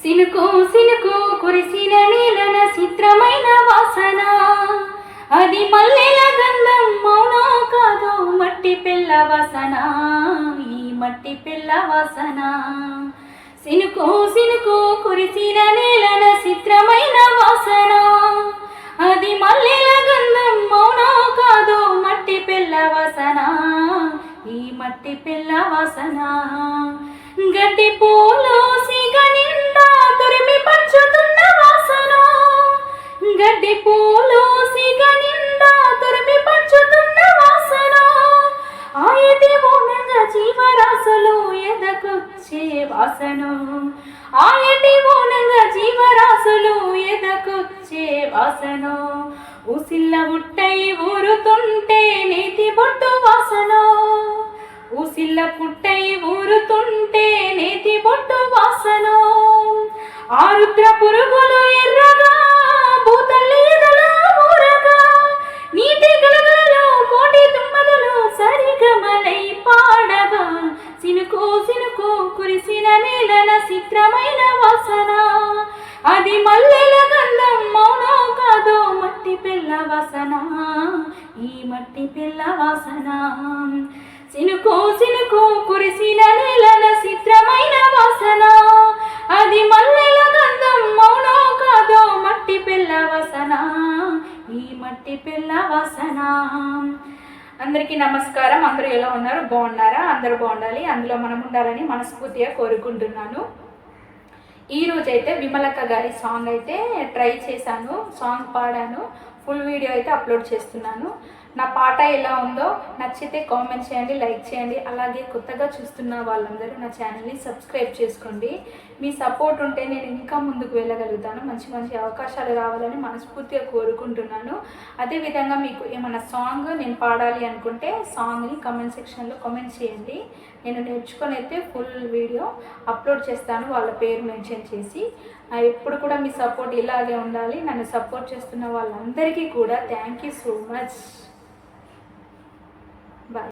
సినుకు సినుకు కురిసిన నీలన చిత్రమైన వాసన. అది మల్లెల గంధం మౌనో కాదో మట్టి పిల్ల వాసన. ఈ మట్టి పిల్ల వాసన. సినుకు సినుకు కురిసిన నీలన చిత్రమైన వాసన. అది మల్లెల గంధం మౌనో కాదో మట్టి పిల్ల వాసన. ఈ మట్టి పిల్ల వాసన. గడ్డి పూలు జీవరాశులు ఎదకొచ్చే వాసన. ఆయటి మూలంగా జీవరాశులు ఎదకొచ్చే వాసను. ఉసిల్ల ఉట్టై ఊరుతుంటే నీతి బొట్టు వాసను. ఉసిల్ల పుట్టై ఊరుతుంటే నీతి బొట్టు వాసను. ఆరుద్ర పురుగులు ఎర్ర సినుకు కురిసిన నీలన చిత్రమైన వాసన. అది మల్లెల గంధం మౌనో కాదో మట్టి పిల్ల వాసన. ఈ మట్టి పిల్ల వాసన. సినుకు సినుకు కురిసిన నీలన చిత్రమైన వాసన. అది మల్లెల గంధం మౌనో కాదో మట్టి పిల్ల వాసన. ఈ మట్టి పిల్ల వాసన. అందరికీ నమస్కారం. అందరూ ఎలా ఉన్నారు? బాగున్నారా? అందరూ బాగుండాలి. అందులో మనం ఉండాలని మనస్ఫూర్తిగా కోరుకుంటున్నాను. ఈ రోజు అయితే విమలక్క గారి సాంగ్ అయితే ట్రై చేశాను సాంగ్ పాడాను. ఫుల్ వీడియో అయితే అప్లోడ్ చేస్తున్నాను. నా పాట ఎలా ఉందో నచ్చితే కామెంట్ చేయండి లైక్ చేయండి. అలాగే కొత్తగా చూస్తున్న వాళ్ళందరూ నా ఛానల్ని సబ్స్క్రైబ్ చేసుకోండి. మీ సపోర్ట్ ఉంటే నేను ఇంకా ముందుకు వెళ్ళగలుగుతాను. మంచి మంచి అవకాశాలు రావాలని మనస్ఫూర్తిగా కోరుకుంటున్నాను. అదేవిధంగా మీకు ఏమైనా సాంగ్ నేను పాడాలి అనుకుంటే సాంగ్ని కమెంట్ సెక్షన్లో కమెంట్ చేయండి. నేను నేర్చుకొని అయితే ఫుల్ వీడియో అప్లోడ్ చేస్తాను. వాళ్ళ పేరు మెన్షన్ చేసి ఎప్పుడు కూడా మీ సపోర్ట్ ఇలాగే ఉండాలి. నన్ను సపోర్ట్ చేస్తున్న వాళ్ళందరికీ కూడా థ్యాంక్ యూ సో మచ్